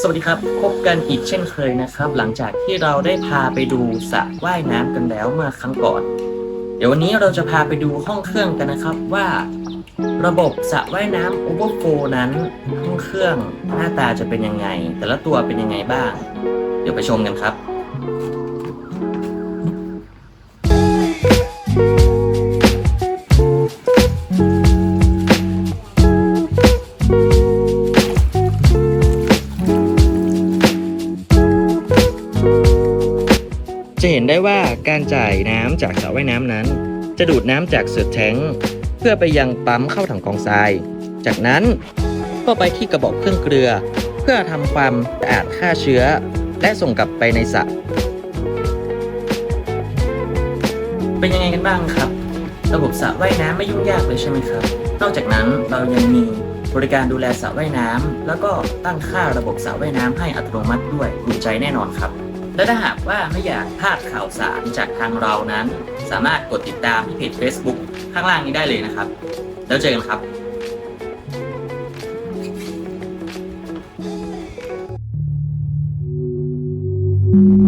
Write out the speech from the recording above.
สวัสดีครับ พบกันอีกเช่นเคยนะครับ หลังจากที่เราได้พาไปดูสระว่ายน้ำกันแล้วเมื่อครั้งก่อน เดี๋ยววันนี้เราจะพาไปดูห้องเครื่องกันนะครับว่า ระบบสระว่ายน้ำ Overflow นั้นห้องเครื่องหน้าตาจะเป็นยังไง แต่ละตัวเป็นยังไงบ้าง เดี๋ยวไปชมกันครับ จะเห็นได้ว่าการจ่ายน้ำจากสระว่ายน้ำนั้น จะดูดน้ำจากเสือแทงเพื่อไปยังปั๊มเข้าถังกองทราย จากนั้นก็ไปที่กระบอกเครื่องเกลือ เพื่อทำความสะอาดฆ่าเชื้อ และส่งกลับไปในสระเป็นยังไงกันบ้างครับ ระบบสระว่ายน้ำไม่ยุ่งยากเลยใช่ไหมครับ นอกจากนั้นเรายังมีบริการดูแลสระว่ายน้ำแล้วก็ตั้งค่าระบบสระว่ายน้ำให้อัตโนมัติด้วยอุ่นใจแน่นอนครับ และถ้าหากว่าไม่อยากพลาดข่าวสารจากทางเรานั้น สามารถกดติดตามที่เพจ Facebook ข้างล่างนี้ได้เลยนะครับ แล้วเจอกันครับ Thank